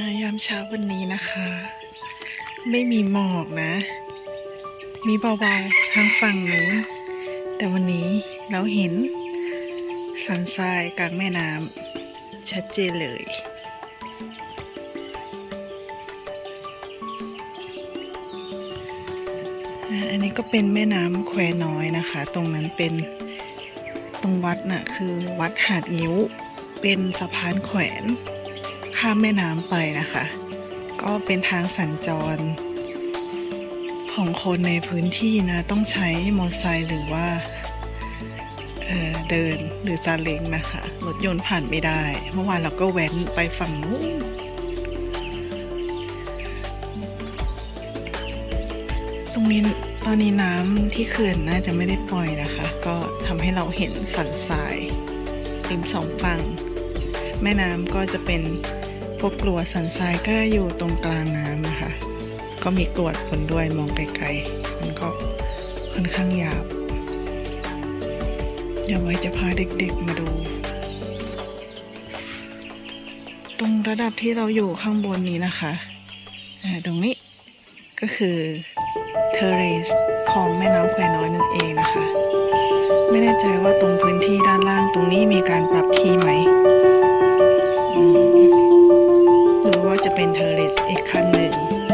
ายามเช้าวันนี้นะคะ ไม่มีหมอกนะ มีเบาๆทางฝั่งนู้น แต่วันนี้เราเห็นสันทรายกลางแม่น้ำชัดเจนเลยอันนี้ก็เป็นแม่น้ำแควน้อยนะคะ ตรงนั้นเป็นตรงวัดน่ะคือวัดหาดงิ้ว เป็นสะพานแขวน ข้ามแม่น้ำไปนะคะ ก็เป็นทางสัญจร ของคนในพื้นที่นะ ต้องใช้มอเตอร์ไซค์หรือว่าเเดินหรือซาเล้งนะคะ รถยนต์ผ่านไม่ได้ เมื่อวานเราก็แว้นไปฝั่งนู้นตรงนี้ตอนนี้น้ำที่เขื่อนน่าจะไม่ได้ปล่อยนะคะ ก็ทำให้เราเห็นสันทรายริมสองฝั่ง แม่น้ำก็จะเป็นพวกกลัวสันทรายก็อยู่ตรงกลางน้ำนะคะ ก็มีกรวดฝนด้วยมองไกลๆมันก็ค่อนข้างหยาบ เดี๋ยวไว้จะพาเด็กๆมาดู ตรงระดับที่เราอยู่ข้างบนนี้นะคะตรงนี้ก็คือเทเรสของแม่น้ำแควน้อยนั่นเองนะคะ ไม่แน่ใจว่าตรงพื้นที่ด้านล่างตรงนี้มีการปรับคีย์ไหม จะเป็นเทเรสอีกขั้นหนึ่ง